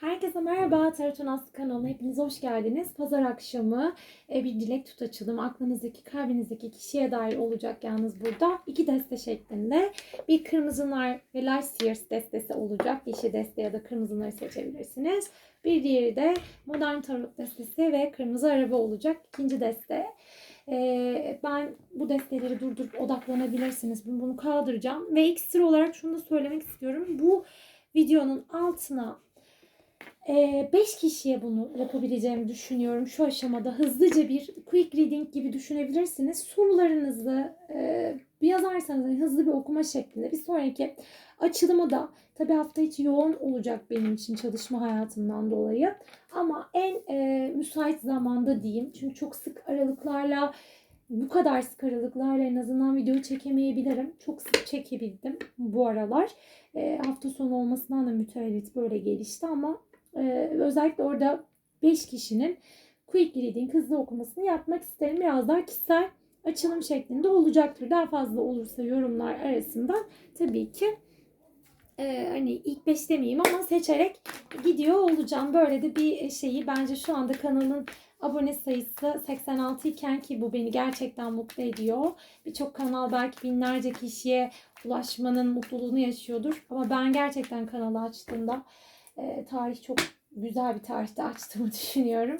Herkese merhaba Tarot Aslı kanalına hepiniz hoş geldiniz. Pazar akşamı e, bir dilek tut açılım aklınızdaki kalbinizdeki kişiye dair olacak yalnız burada. iki deste şeklinde bir kırmızı nar ve light years destesi olacak. Yeşil deste ya da kırmızı narı seçebilirsiniz. Bir diğeri de modern tarot destesi ve kırmızı araba olacak. ikinci deste. E, ben bu desteleri durdurup odaklanabilirsiniz. Bunu, kaldıracağım. Ve ekstra olarak şunu da söylemek istiyorum. Bu videonun altına 5 kişiye bunu yapabileceğimi düşünüyorum şu aşamada. Hızlıca bir quick reading gibi düşünebilirsiniz. Sorularınızı e, bir yazarsanız hani hızlı bir okuma şeklinde bir sonraki açılımı da tabi hafta içi yoğun olacak benim için çalışma hayatımdan dolayı. Ama en e, müsait zamanda diyeyim. Çünkü çok sık aralıklarla bu kadar sık aralıklarla en azından video çekemeyebilirim. Çok sık çekebildim bu aralar. E, hafta sonu olmasından da mütevellit böyle gelişti ama ee, özellikle orada 5 kişinin quick reading hızlı okumasını yapmak isterim. Biraz daha kişisel açılım şeklinde olacaktır. Daha fazla olursa yorumlar arasından tabii ki e, hani ilk 5 demeyeyim ama seçerek gidiyor olacağım. Böyle de bir şeyi bence şu anda kanalın abone sayısı 86 iken ki bu beni gerçekten mutlu ediyor. Birçok kanal belki binlerce kişiye ulaşmanın mutluluğunu yaşıyordur. Ama ben gerçekten kanalı açtığımda e, tarih çok güzel bir tarihte açtığımı düşünüyorum.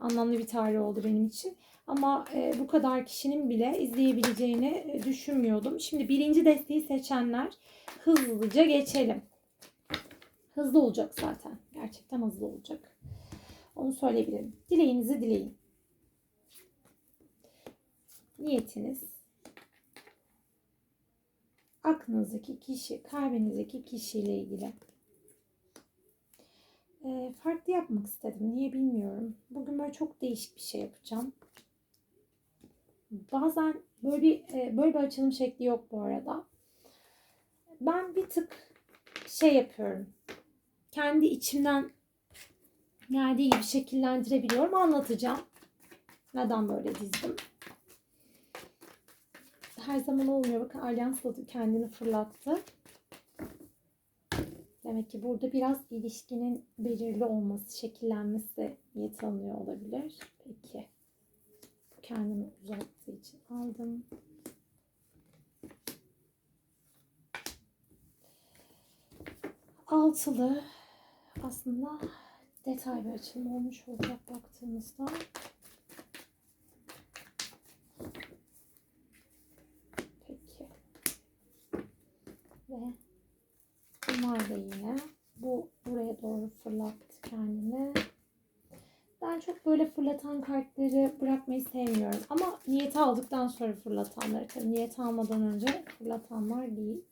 Anlamlı bir tarih oldu benim için. Ama e, bu kadar kişinin bile izleyebileceğini e, düşünmüyordum. Şimdi birinci desteği seçenler hızlıca geçelim. Hızlı olacak zaten. Gerçekten hızlı olacak. Onu söyleyebilirim. Dileğinizi dileyin. Niyetiniz aklınızdaki kişi, kalbinizdeki kişiyle ilgili e, farklı yapmak istedim. Niye bilmiyorum. Bugün böyle çok değişik bir şey yapacağım. Bazen böyle bir e, böyle bir açılım şekli yok bu arada. Ben bir tık şey yapıyorum. Kendi içimden geldiği gibi şekillendirebiliyorum. Anlatacağım. Neden böyle dizdim. Her zaman olmuyor. Bakın Alyans da kendini fırlattı. Demek ki burada biraz ilişkinin belirli olması, şekillenmesi niyet alınıyor olabilir. Peki. Kendimi uzattığı için aldım. Altılı aslında detay bir açılım olmuş olacak baktığımızda. Peki. Ve Bunlar da yine. Bu buraya doğru fırlattı kendini. Ben çok böyle fırlatan kartları bırakmayı sevmiyorum. Ama niyeti aldıktan sonra fırlatanları. Tabii niyet almadan önce fırlatanlar değil.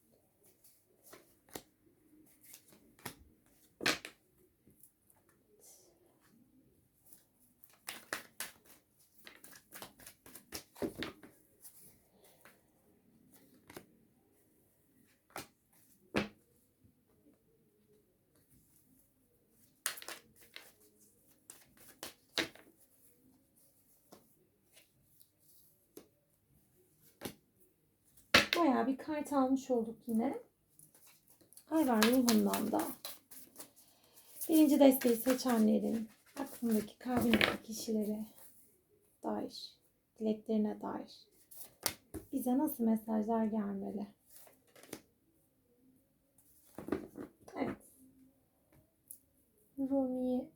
Bayağı bir kart almış olduk yine. Hayvan ruhundan da. Birinci desteği seçenlerin aklındaki kalbindeki kişilere dair, dileklerine dair bize nasıl mesajlar gelmeli? Evet. Rumi'yi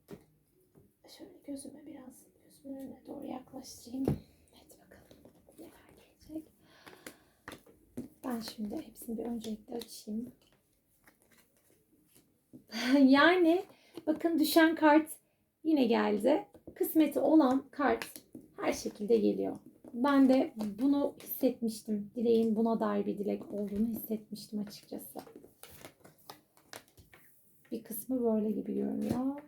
şöyle gözüme biraz gözümün önüne doğru yaklaştırayım. Evet bakalım neler gelecek. Ben şimdi hepsini bir öncelikle açayım. yani bakın düşen kart yine geldi. Kısmeti olan kart her şekilde geliyor. Ben de bunu hissetmiştim. Dileğin buna dair bir dilek olduğunu hissetmiştim açıkçası. Bir kısmı böyle gibi görünüyor.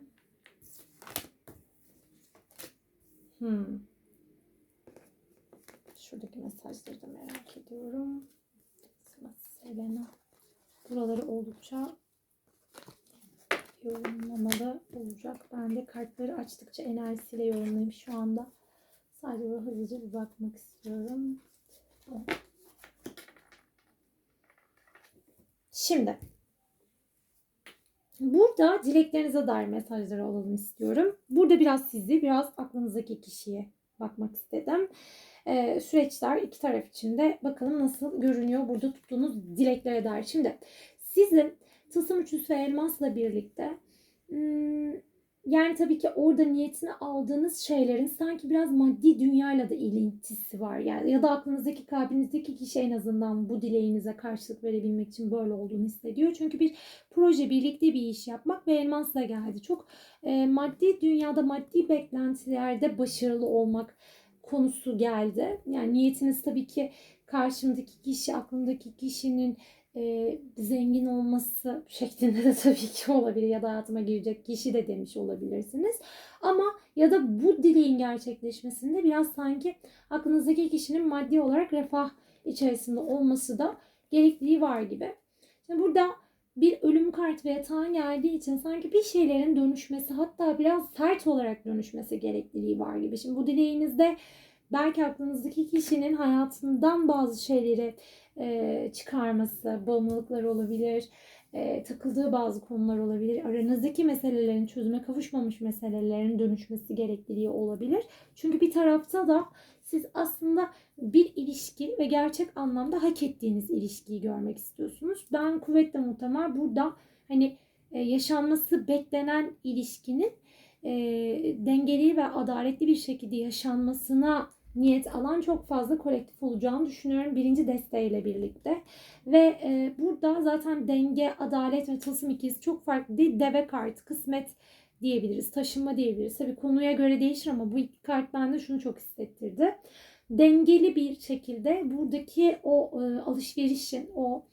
Hmm. Şuradaki mesajları da merak ediyorum. Selena. Buraları oldukça yorumlamalı olacak. Ben de kartları açtıkça enerjisiyle yorumlayayım şu anda. Sadece hızlıca bir bakmak istiyorum. Şimdi Burada dileklerinize dair mesajları alalım istiyorum. Burada biraz sizi, biraz aklınızdaki kişiye bakmak istedim. Ee, süreçler iki taraf için de bakalım nasıl görünüyor burada tuttuğunuz dileklere dair. Şimdi sizin tılsım üçlüsü ve elmasla birlikte hmm, yani tabii ki orada niyetini aldığınız şeylerin sanki biraz maddi dünyayla da ilintisi var. Yani ya da aklınızdaki, kalbinizdeki kişi en azından bu dileğinize karşılık verebilmek için böyle olduğunu hissediyor. Çünkü bir proje, birlikte bir iş yapmak ve elmasla geldi. Çok e, maddi dünyada, maddi beklentilerde başarılı olmak konusu geldi. Yani niyetiniz tabii ki karşımdaki kişi, aklımdaki kişinin e, zengin olması şeklinde de tabii ki olabilir ya da hayatıma girecek kişi de demiş olabilirsiniz. Ama ya da bu dileğin gerçekleşmesinde biraz sanki aklınızdaki kişinin maddi olarak refah içerisinde olması da gerekliliği var gibi. Şimdi burada bir ölüm kartı ve yatağın geldiği için sanki bir şeylerin dönüşmesi hatta biraz sert olarak dönüşmesi gerekliliği var gibi. Şimdi bu dileğinizde belki aklınızdaki kişinin hayatından bazı şeyleri e, çıkarması, bağımlılıklar olabilir, e, takıldığı bazı konular olabilir, aranızdaki meselelerin çözüme kavuşmamış meselelerin dönüşmesi gerekliliği olabilir. Çünkü bir tarafta da siz aslında bir ilişki ve gerçek anlamda hak ettiğiniz ilişkiyi görmek istiyorsunuz. Ben kuvvetle muhtemel burada hani e, yaşanması beklenen ilişkinin e, dengeli ve adaletli bir şekilde yaşanmasına niyet alan çok fazla kolektif olacağını düşünüyorum birinci desteğiyle birlikte. Ve e, burada zaten denge, adalet ve tılsım ikisi çok farklı değil. Deve kartı, kısmet diyebiliriz, taşınma diyebiliriz. Tabii konuya göre değişir ama bu iki kart bende şunu çok hissettirdi. Dengeli bir şekilde buradaki o e, alışverişin, o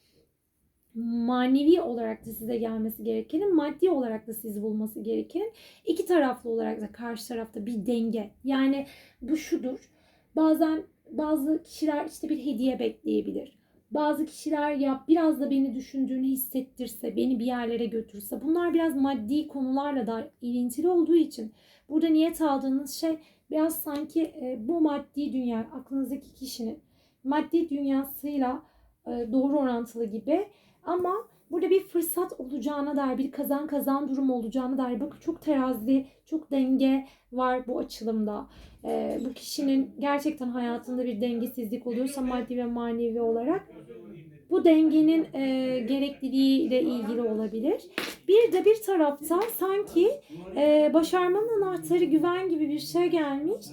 manevi olarak da size gelmesi gerekenin, maddi olarak da sizi bulması gerekenin iki taraflı olarak da karşı tarafta bir denge. Yani bu şudur. Bazen bazı kişiler işte bir hediye bekleyebilir. Bazı kişiler ya biraz da beni düşündüğünü hissettirse, beni bir yerlere götürse. Bunlar biraz maddi konularla da ilintili olduğu için burada niyet aldığınız şey biraz sanki e, bu maddi dünya aklınızdaki kişinin maddi dünyasıyla e, doğru orantılı gibi ama burada bir fırsat olacağına dair bir kazan kazan durum olacağına dair bakın çok terazi çok denge var bu açılımda. E, bu kişinin gerçekten hayatında bir dengesizlik oluyorsa maddi ve manevi olarak bu dengenin e, gerekliliğiyle ilgili olabilir. Bir de bir tarafta sanki e, başarmanın anahtarı güven gibi bir şey gelmiş.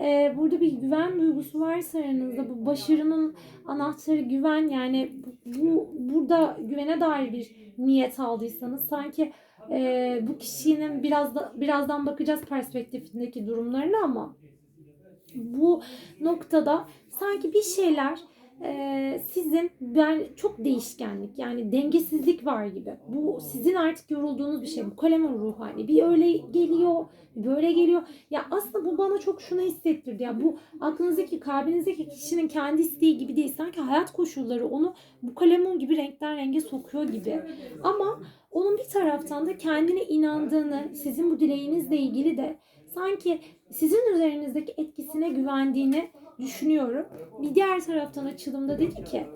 E, burada bir güven duygusu varsa aranızda bu başarının anahtarı güven yani bu burada güvene dair bir niyet aldıysanız sanki e, bu kişinin biraz da birazdan bakacağız perspektifindeki durumlarına ama bu noktada sanki bir şeyler e, sizin ben çok değişkenlik yani dengesizlik var gibi. Bu sizin artık yorulduğunuz bir şey. Bu kalemin ruhani. Bir öyle geliyor, böyle geliyor. Ya aslında bu bana çok şunu hissettirdi. Ya bu aklınızdaki, kalbinizdeki kişinin kendi isteği gibi değil. Sanki hayat koşulları onu bu kalemun gibi renkten renge sokuyor gibi. Ama onun bir taraftan da kendine inandığını, sizin bu dileğinizle ilgili de sanki sizin üzerinizdeki etkisine güvendiğini düşünüyorum. Bir diğer taraftan açılımda dedi ki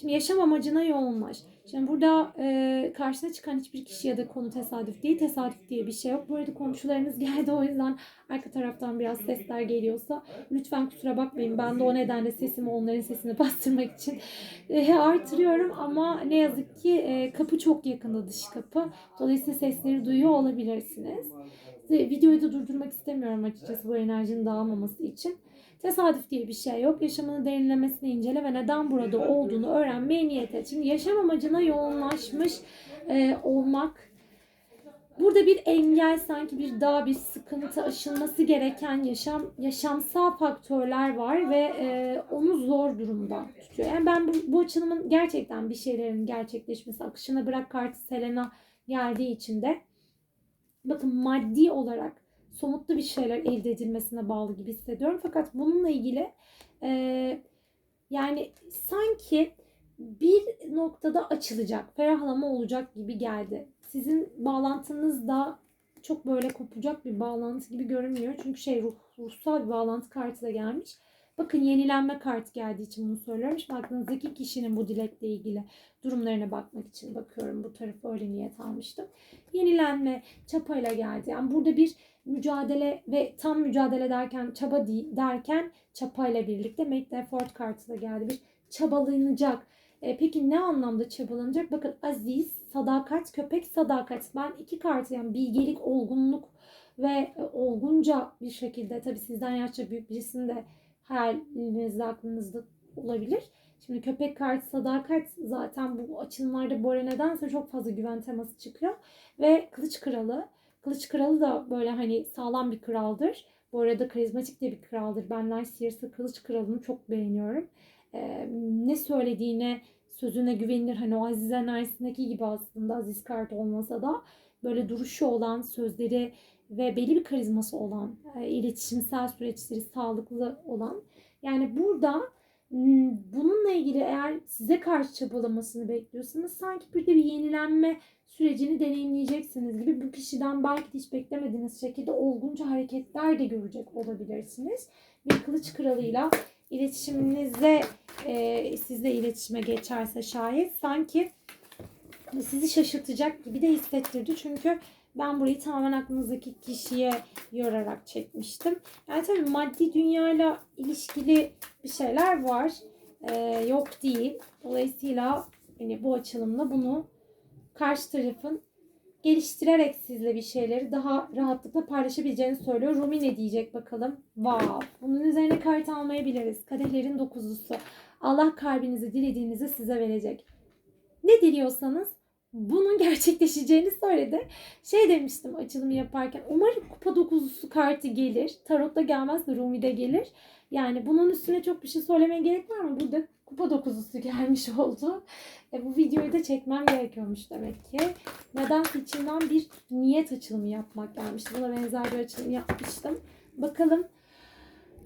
şimdi yaşam amacına yoğunlaş. Şimdi burada e, karşına çıkan hiçbir kişi ya da konu tesadüf değil. Tesadüf diye bir şey yok. Bu arada komşularınız geldi o yüzden arka taraftan biraz sesler geliyorsa lütfen kusura bakmayın. Ben de o nedenle sesimi onların sesini bastırmak için e, artırıyorum ama ne yazık ki e, kapı çok yakında dış kapı. Dolayısıyla sesleri duyuyor olabilirsiniz. Videoyu da durdurmak istemiyorum açıkçası bu enerjinin dağılmaması için. Tesadüf diye bir şey yok. Yaşamını derinlemesine incele ve neden burada olduğunu öğrenmeye niyet et. Şimdi yaşam amacına yoğunlaşmış e, olmak Burada bir engel sanki bir daha bir sıkıntı aşılması gereken yaşam yaşamsal faktörler var ve e, onu zor durumda tutuyor. Yani ben bu, bu açılımın gerçekten bir şeylerin gerçekleşmesi akışına bırak kartı Selena geldiği için de bakın maddi olarak somutlu bir şeyler elde edilmesine bağlı gibi hissediyorum. Fakat bununla ilgili e, yani sanki bir noktada açılacak, ferahlama olacak gibi geldi. Sizin bağlantınız da çok böyle kopacak bir bağlantı gibi görünmüyor. Çünkü şey ruh, ruhsal bir bağlantı kartı da gelmiş. Bakın yenilenme kartı geldiği için bunu söylüyorum. Şimdi aklınızdaki kişinin bu dilekle ilgili durumlarına bakmak için bakıyorum. Bu tarafı öyle niyet almıştım. Yenilenme çapayla geldi. Yani burada bir mücadele ve tam mücadele derken çaba derken çapayla birlikte make the effort kartı da geldi. Bir çabalanacak. E, peki ne anlamda çabalanacak? Bakın aziz, sadakat, köpek sadakat. Ben iki kartı yani bilgelik, olgunluk ve e, olgunca bir şekilde tabii sizden yaşça büyük birisinin de hayalinizde aklınızda olabilir. Şimdi köpek kartı sadakat zaten bu açılımlarda bu ara nedense çok fazla güven teması çıkıyor. Ve kılıç kralı. Kılıç kralı da böyle hani sağlam bir kraldır. Bu arada karizmatik de bir kraldır. Ben Sears'ı kılıç kralını çok beğeniyorum. Ee, ne söylediğine, sözüne güvenilir. Hani o Azize Nice'deki gibi aslında Aziz kart olmasa da böyle duruşu olan, sözleri ve belli bir karizması olan, e, iletişimsel süreçleri sağlıklı olan. Yani burada bununla ilgili eğer size karşı çabalamasını bekliyorsanız sanki bir de bir yenilenme sürecini deneyimleyeceksiniz gibi bu kişiden belki hiç beklemediğiniz şekilde olgunca hareketler de görecek olabilirsiniz. Bir kılıç kralıyla iletişiminizde e, sizle iletişime geçerse şayet sanki sizi şaşırtacak gibi de hissettirdi. Çünkü ben burayı tamamen aklınızdaki kişiye yorarak çekmiştim. Yani tabii maddi dünyayla ilişkili bir şeyler var. Ee, yok değil. Dolayısıyla hani bu açılımda bunu karşı tarafın geliştirerek sizle bir şeyleri daha rahatlıkla paylaşabileceğini söylüyor. Rumi ne diyecek bakalım. Wow. Bunun üzerine kart almayabiliriz. Kadehlerin dokuzlusu. Allah kalbinizi dilediğinizi size verecek. Ne diliyorsanız bunun gerçekleşeceğini söyledi. Şey demiştim açılımı yaparken umarım kupa dokuzlusu kartı gelir. Tarotta gelmez de Rumi'de gelir. Yani bunun üstüne çok bir şey söylemeye gerek var mı? Burada kupa dokuzlusu gelmiş oldu. E, bu videoyu da çekmem gerekiyormuş demek ki. Nedense içimden bir niyet açılımı yapmak gelmişti. Buna benzer bir açılım yapmıştım. Bakalım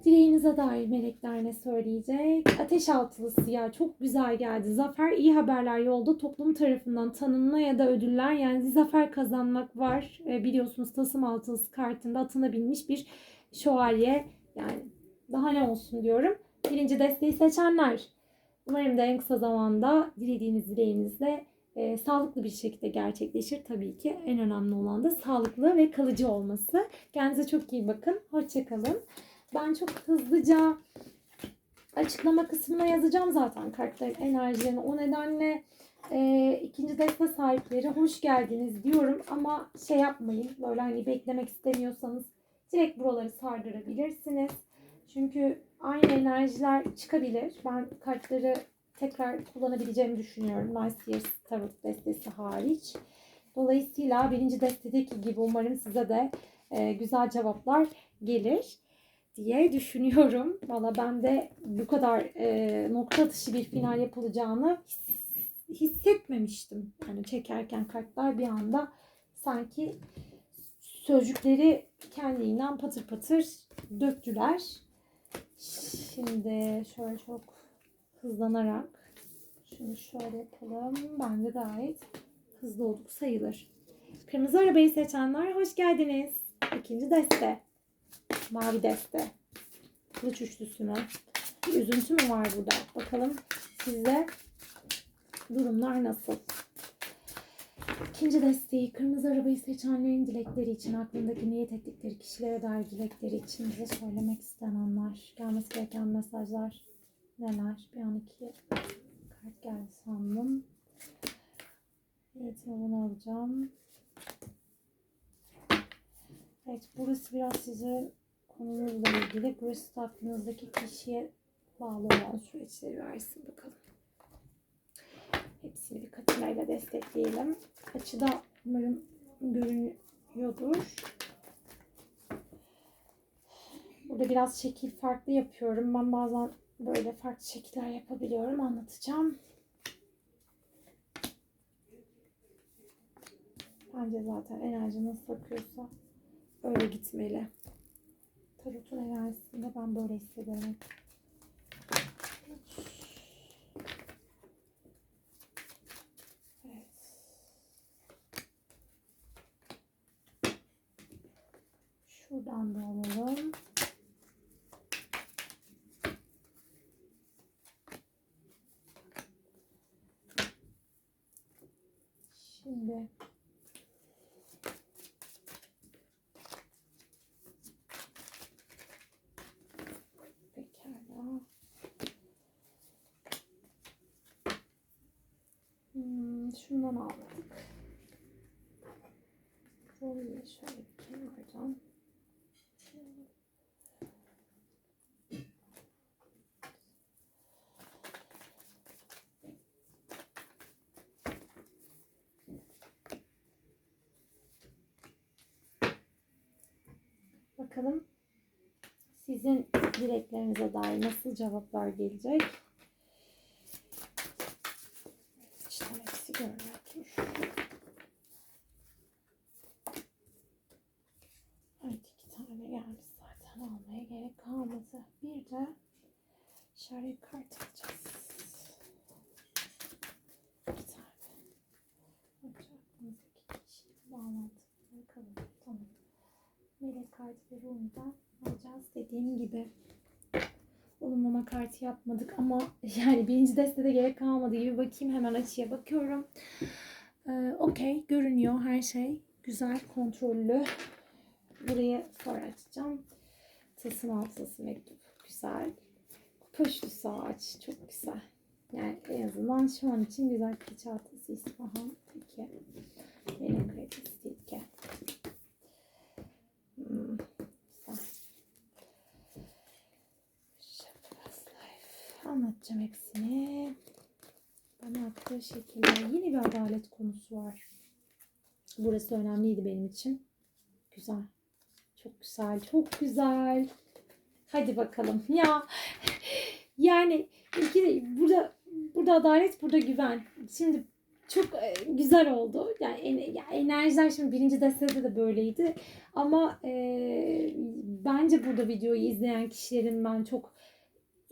Dileğinize dair melekler ne söyleyecek? Ateş altılısı ya çok güzel geldi. Zafer iyi haberler yolda toplum tarafından tanınma ya da ödüller yani zafer kazanmak var. E, biliyorsunuz Tasım altılısı kartında atına binmiş bir şövalye. Yani daha ne olsun diyorum. Birinci desteği seçenler. Umarım da en kısa zamanda dilediğiniz dileğinizle e, sağlıklı bir şekilde gerçekleşir. Tabii ki en önemli olan da sağlıklı ve kalıcı olması. Kendinize çok iyi bakın. Hoşçakalın. Ben çok hızlıca açıklama kısmına yazacağım zaten kartların enerjilerini. O nedenle e, ikinci deste sahipleri hoş geldiniz diyorum ama şey yapmayın. Böyle hani beklemek istemiyorsanız direkt buraları sardırabilirsiniz. Çünkü aynı enerjiler çıkabilir. Ben kartları tekrar kullanabileceğimi düşünüyorum. Nice Years Tarot destesi hariç. Dolayısıyla birinci destedeki gibi umarım size de e, güzel cevaplar gelir diye düşünüyorum. Valla ben de bu kadar e, nokta atışı bir final yapılacağını hissetmemiştim. Yani çekerken kartlar bir anda sanki sözcükleri kendiliğinden patır patır döktüler. Şimdi şöyle çok hızlanarak şunu şöyle yapalım. Bence gayet hızlı olduk sayılır. Kırmızı arabayı seçenler hoş geldiniz. İkinci deste. Mavi deste. Kılıç üçlüsü mü? Bir üzüntü mü var burada? Bakalım sizde durumlar nasıl? İkinci desteği kırmızı arabayı seçenlerin dilekleri için, aklındaki niyet ettikleri kişilere dair dilekleri için bize söylemek istenenler, gelmesi gereken mesajlar neler? Bir an iki kart geldi sandım. Niyetimi bunu alacağım. Evet burası biraz size konumuzla ilgili. Burası da kişiye bağlı olan süreçleri versin bakalım. Hepsini bir katinayla destekleyelim. Açıda umarım görünüyordur. Burada biraz şekil farklı yapıyorum. Ben bazen böyle farklı şekiller yapabiliyorum. Anlatacağım. Bence zaten enerji nasıl akıyorsa öyle gitmeli. Böyle hissediyorum. Evet. Şuradan da alalım. Şundan aldık. Şöyle şöyle bir kenardan. Bakalım sizin dileklerinize dair nasıl cevaplar gelecek? İşte hepsi görünüyor. Evet iki tane gelmiş zaten almaya gerek kalmadı. Bir de işaret kart alacağız. Bir tane. Önce aklımızdaki kişiyle bağlantılı bakalım. Tamam. Melek kartı ve Rumi'den alacağız dediğim gibi. Olumlama kartı yapmadık ama yani birinci destede gerek kalmadı gibi bakayım hemen açıya bakıyorum. Ee, Okey görünüyor her şey. Güzel kontrollü. Burayı sonra açacağım. Tılsım altısı mektup. Güzel. Kupaşlı ağaç. Çok güzel. Yani en azından şu an için güzel keçi çantası İsfahan. Peki. Melek kredisi. Hmm, güzel. Shepherd's Life. Anlatacağım hepsini. Bana attığı şekilde yine bir adalet konusu var. Burası önemliydi benim için. Güzel. Çok güzel. Çok güzel. Hadi bakalım. Ya yani iki, burada burada adalet, burada güven. Şimdi çok e, güzel oldu. Yani en- ya enerjiler şimdi birinci destede de böyleydi. Ama e, bence burada videoyu izleyen kişilerin ben çok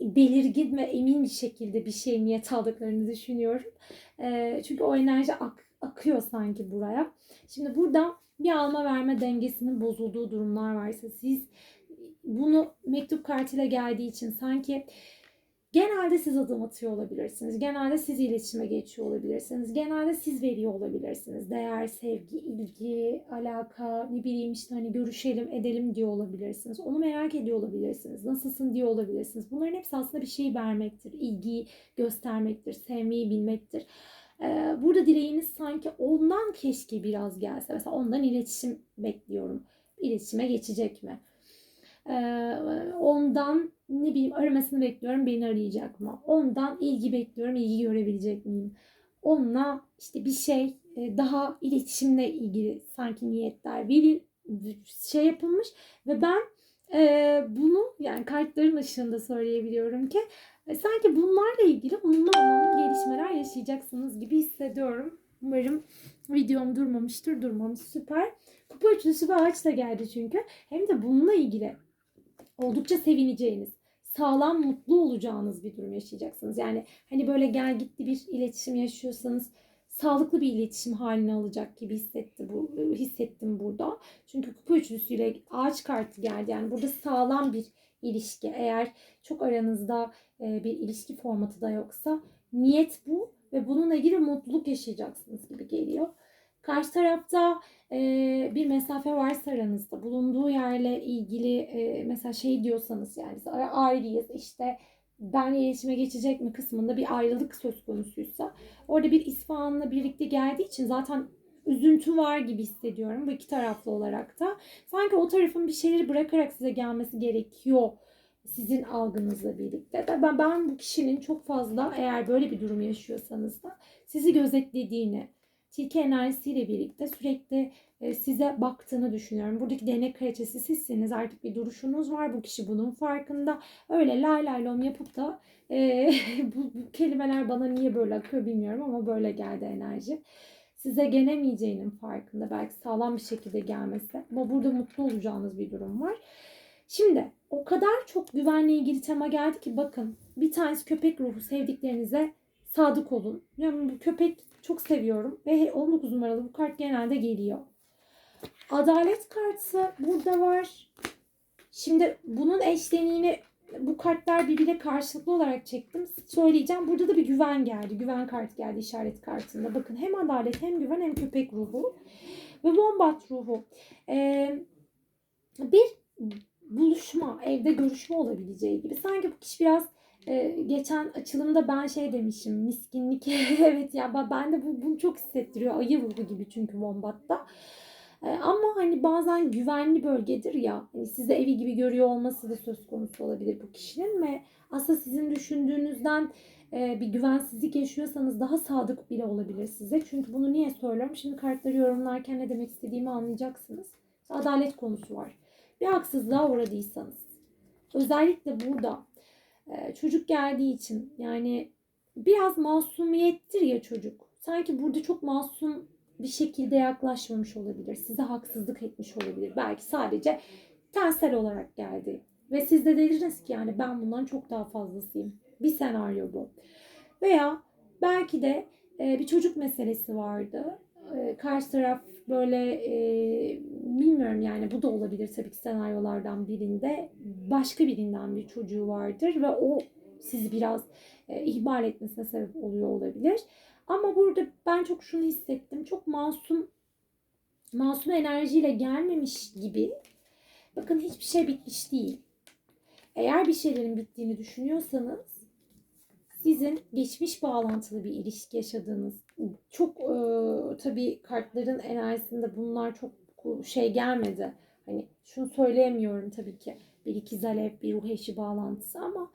belirgin ve emin bir şekilde bir şey niyet aldıklarını düşünüyorum. E, çünkü o enerji ak- akıyor sanki buraya. Şimdi burada bir alma verme dengesinin bozulduğu durumlar varsa siz bunu mektup kartıyla geldiği için sanki genelde siz adım atıyor olabilirsiniz. Genelde siz iletişime geçiyor olabilirsiniz. Genelde siz veriyor olabilirsiniz. Değer, sevgi, ilgi, alaka, ne bileyim işte hani görüşelim, edelim diyor olabilirsiniz. Onu merak ediyor olabilirsiniz. Nasılsın diyor olabilirsiniz. Bunların hepsi aslında bir şey vermektir. İlgiyi göstermektir, sevmeyi bilmektir. Ee, burada dileğiniz sanki ondan keşke biraz gelse. Mesela ondan iletişim bekliyorum. İletişime geçecek mi? Ee, ondan ne bileyim aramasını bekliyorum beni arayacak mı? Ondan ilgi bekliyorum ilgi görebilecek miyim? Onunla işte bir şey e, daha iletişimle ilgili sanki niyetler bir şey yapılmış ve ben e, bunu yani kartların ışığında söyleyebiliyorum ki e, sanki bunlarla ilgili onunla anlamlı gelişmeler yaşayacaksınız gibi hissediyorum. Umarım videom durmamıştır. Durmamış süper. Kupa üçlüsü ve ağaç da geldi çünkü. Hem de bununla ilgili oldukça sevineceğiniz, sağlam mutlu olacağınız bir durum yaşayacaksınız. Yani hani böyle gel gitti bir iletişim yaşıyorsanız sağlıklı bir iletişim haline alacak gibi hissetti bu hissettim burada. Çünkü kupa üçlüsüyle ağaç kartı geldi. Yani burada sağlam bir ilişki. Eğer çok aranızda e, bir ilişki formatı da yoksa niyet bu ve bununla ilgili mutluluk yaşayacaksınız gibi geliyor. Karşı tarafta e, bir mesafe varsa aranızda bulunduğu yerle ilgili e, mesela şey diyorsanız yani biz ayrıyız işte ben iletişime geçecek mi kısmında bir ayrılık söz konusuysa orada bir İsfahan'la birlikte geldiği için zaten üzüntü var gibi hissediyorum bu iki taraflı olarak da. Sanki o tarafın bir şeyleri bırakarak size gelmesi gerekiyor sizin algınızla birlikte. Ben, ben bu kişinin çok fazla eğer böyle bir durum yaşıyorsanız da sizi gözetlediğini, tilki enerjisiyle birlikte sürekli e, size baktığını düşünüyorum. Buradaki değnek kraliçesi sizsiniz. Artık bir duruşunuz var. Bu kişi bunun farkında. Öyle lay lay lom yapıp da e, bu, bu kelimeler bana niye böyle akıyor bilmiyorum ama böyle geldi enerji. Size gelemeyeceğinin farkında. Belki sağlam bir şekilde gelmesi. Ama burada mutlu olacağınız bir durum var. Şimdi o kadar çok güvenle ilgili tema geldi ki bakın bir tanesi köpek ruhu sevdiklerinize sadık olun. Yani bu köpek çok seviyorum ve 19 numaralı bu kart genelde geliyor. Adalet kartı burada var. Şimdi bunun eşleniğini bu kartlar birbiriyle karşılıklı olarak çektim. Söyleyeceğim. Burada da bir güven geldi. Güven kartı geldi işaret kartında. Bakın hem adalet hem güven hem köpek ruhu. Ve bombat ruhu. Ee, bir buluşma, evde görüşme olabileceği gibi. Sanki bu kişi biraz e, geçen açılımda ben şey demişim miskinlik evet ya ben- de bu, bunu çok hissettiriyor ayı ruhu gibi çünkü Wombat'ta. E, ama hani bazen güvenli bölgedir ya hani sizi evi gibi görüyor olması da söz konusu olabilir bu kişinin ve aslında sizin düşündüğünüzden e, bir güvensizlik yaşıyorsanız daha sadık bile olabilir size. Çünkü bunu niye söylüyorum? Şimdi kartları yorumlarken ne demek istediğimi anlayacaksınız. Adalet konusu var. Bir haksızlığa uğradıysanız. Özellikle burada çocuk geldiği için yani biraz masumiyettir ya çocuk. Sanki burada çok masum bir şekilde yaklaşmamış olabilir. Size haksızlık etmiş olabilir. Belki sadece tensel olarak geldi. Ve siz de dediniz ki yani ben bundan çok daha fazlasıyım. Bir senaryo bu. Veya belki de e, bir çocuk meselesi vardı. E, karşı taraf böyle e, bilmiyorum yani bu da olabilir tabii ki senaryolardan birinde. Başka birinden bir çocuğu vardır ve o sizi biraz e, ihmal etmesine sebep oluyor olabilir. Ama burada ben çok şunu hissettim. Çok masum masum enerjiyle gelmemiş gibi. Bakın hiçbir şey bitmiş değil. Eğer bir şeylerin bittiğini düşünüyorsanız sizin geçmiş bağlantılı bir ilişki yaşadığınız çok e, tabii kartların enerjisinde bunlar çok şey gelmedi. Hani şunu söyleyemiyorum tabii ki bir ikiz alev bir ruh eşi bağlantısı ama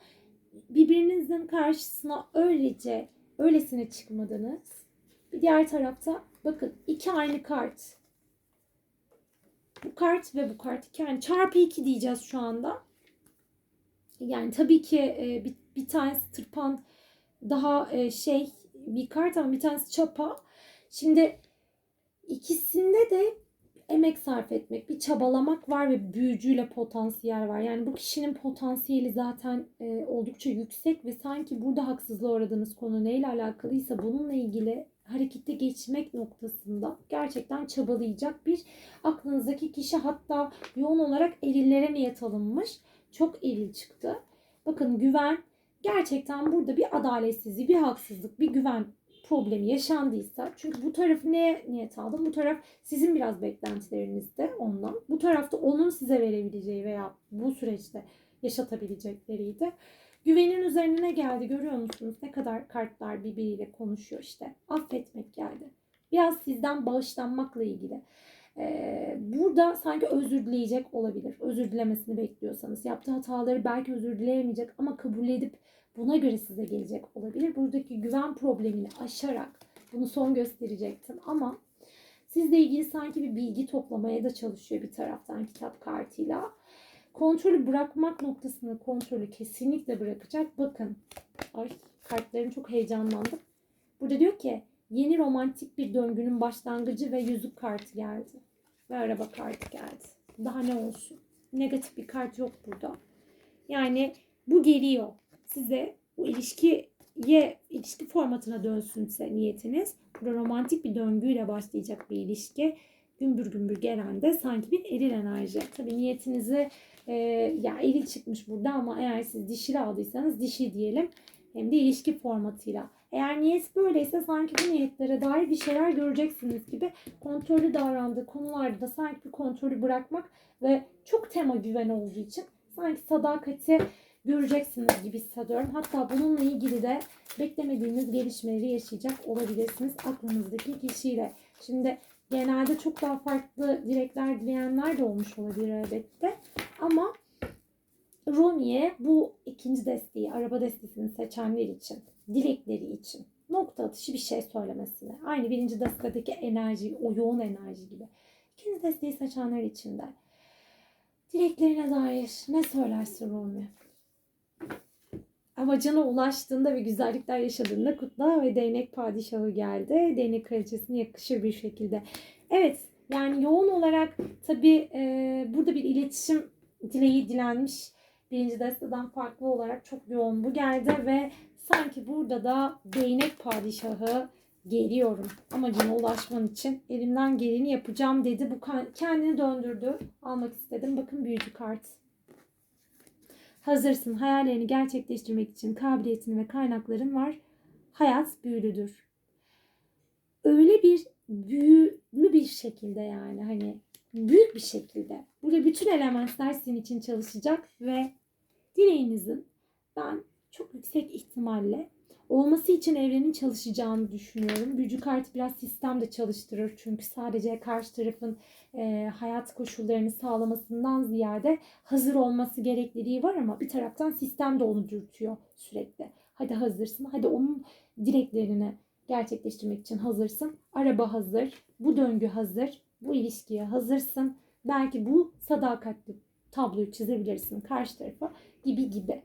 birbirinizin karşısına öylece öylesine çıkmadınız. Bir diğer tarafta bakın iki aynı kart. Bu kart ve bu kart iki aynı. Çarpı iki diyeceğiz şu anda. Yani tabii ki e, bir, bir tanesi tırpan daha e, şey bir kart ama bir tanesi çapa. Şimdi ikisinde de emek sarf etmek, bir çabalamak var ve büyücüyle potansiyel var. Yani bu kişinin potansiyeli zaten e, oldukça yüksek ve sanki burada haksızlığa uğradığınız konu neyle alakalıysa bununla ilgili harekete geçmek noktasında gerçekten çabalayacak bir aklınızdaki kişi hatta yoğun olarak erillere niyet alınmış. Çok eril çıktı. Bakın güven gerçekten burada bir adaletsizlik, bir haksızlık, bir güven problemi yaşandıysa çünkü bu tarafı neye niyet aldım? Bu taraf sizin biraz beklentilerinizde ondan. Bu tarafta onun size verebileceği veya bu süreçte yaşatabilecekleriydi. Güvenin üzerine ne geldi görüyor musunuz? Ne kadar kartlar birbiriyle konuşuyor işte. Affetmek geldi. Biraz sizden bağışlanmakla ilgili. Burada sanki özür dileyecek olabilir. Özür dilemesini bekliyorsanız. Yaptığı hataları belki özür dileyemeyecek ama kabul edip buna göre size gelecek olabilir. Buradaki güven problemini aşarak bunu son gösterecektim ama sizle ilgili sanki bir bilgi toplamaya da çalışıyor bir taraftan kitap kartıyla. Kontrolü bırakmak noktasında kontrolü kesinlikle bırakacak. Bakın. Ay kartlarım çok heyecanlandım. Burada diyor ki yeni romantik bir döngünün başlangıcı ve yüzük kartı geldi. Ve araba kartı geldi. Daha ne olsun? Negatif bir kart yok burada. Yani bu geliyor. Size bu ilişkiye ilişki formatına dönsünse niyetiniz. Burada romantik bir döngüyle başlayacak bir ilişki. Gümbür gümbür gelen de sanki bir eril enerji. Tabii niyetinizi e, ya eril çıkmış burada ama eğer siz dişili aldıysanız dişi diyelim. Hem de ilişki formatıyla. Eğer niyet böyleyse sanki bu niyetlere dair bir şeyler göreceksiniz gibi kontrollü davrandığı konularda da sanki bir kontrolü bırakmak ve çok tema güven olduğu için sanki sadakati göreceksiniz gibi hissediyorum. Hatta bununla ilgili de beklemediğiniz gelişmeleri yaşayacak olabilirsiniz aklınızdaki kişiyle. Şimdi genelde çok daha farklı dilekler dileyenler de olmuş olabilir elbette. Ama Romi'ye bu ikinci desteği, araba destesini seçenler için, dilekleri için nokta atışı bir şey söylemesini. Aynı birinci destedeki enerji, o yoğun enerji gibi. İkinci desteği seçenler için de dileklerine dair ne söylersin Romi? Amacına ulaştığında ve güzellikler yaşadığında kutla ve değnek padişahı geldi. Değnek kraliçesine yakışır bir şekilde. Evet yani yoğun olarak tabi e, burada bir iletişim dileği dilenmiş. Birinci desteden farklı olarak çok yoğun bu geldi ve sanki burada da değnek padişahı geliyorum. Amacına ulaşman için elimden geleni yapacağım dedi. Bu kendini döndürdü. Almak istedim. Bakın büyücü kart. Hazırsın. Hayallerini gerçekleştirmek için kabiliyetin ve kaynakların var. Hayat büyülüdür. Öyle bir büyülü bir şekilde yani hani büyük bir şekilde. Burada bütün elementler sizin için çalışacak ve dileğinizin ben çok yüksek ihtimalle olması için evrenin çalışacağını düşünüyorum. Büyücü kartı biraz sistem de çalıştırır çünkü sadece karşı tarafın e, hayat koşullarını sağlamasından ziyade hazır olması gerekliliği var ama bir taraftan sistem de onu dürtüyor sürekli. Hadi hazırsın, hadi onun dileklerini gerçekleştirmek için hazırsın. Araba hazır, bu döngü hazır, bu ilişkiye hazırsın. Belki bu sadakatli tabloyu çizebilirsin karşı tarafa gibi gibi.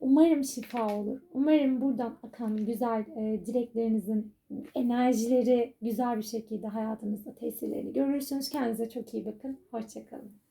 Umarım şifa olur. Umarım buradan akan güzel e, dileklerinizin enerjileri güzel bir şekilde hayatınızda tesirlerini görürsünüz. Kendinize çok iyi bakın. Hoşçakalın.